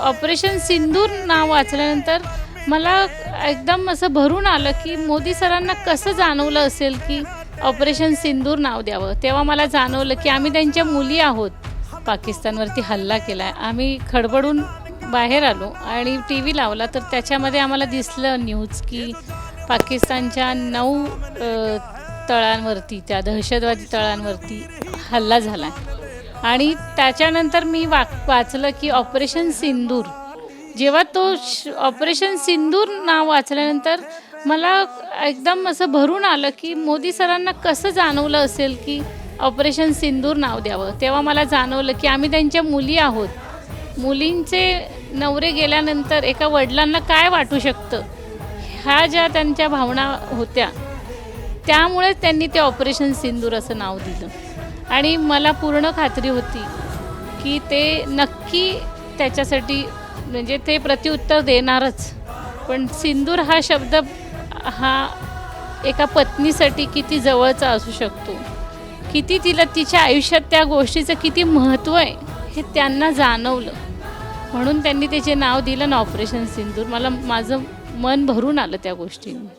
Operation सिंदूर नाव वाचल्यानंतर मला एकदम असं भरून आलं की मोदी सरांना कसं जाणवलं असेल की ऑपरेशन सिंदूर नाव द्यावं? तेव्हा मला जाणवलं की आम्ही त्यांच्या मुली आहोत. पाकिस्तानवरती हल्ला केला आहे आम्ही खडबडून बाहेर आलो आणि टी व्ही लावला तर त्याच्यामध्ये आम्हाला दिसलं न्यूज की पाकिस्तानच्या नऊ तळांवरती त्या दहशतवादी तळांवरती हल्ला झाला आणि त्याच्यानंतर मी वा वाचलं की ऑपरेशन सिंदूर जेव्हा तो श- ऑपरेशन सिंदूर नाव वाचल्यानंतर मला एकदम असं भरून आलं की मोदी सरांना कसं जाणवलं असेल की ऑपरेशन सिंदूर नाव द्यावं? तेव्हा मला जाणवलं की आम्ही त्यांच्या मुली आहोत. मुलींचे नवरे गेल्यानंतर एका वडिलांना काय वाटू शकतं? ह्या ज्या त्यांच्या भावना होत्या त्यामुळे त्यांनी ते ऑपरेशन सिंदूर असं नाव दिलं. आणि मला पूर्ण खात्री होती की ते नक्की त्याच्यासाठी म्हणजे ते प्रत्युत्तर देणारच. पण सिंदूर हा शब्द हा एका पत्नीसाठी किती जवळचा असू शकतो? किती तिला तिच्या आयुष्यात त्या गोष्टीचं किती महत्त्व आहे हे त्यांना जाणवलं. म्हणून त्यांनी त्याचे नाव दिलं ना ऑपरेशन सिंदूर मला माझं मन भरून आलं त्या गोष्टीने.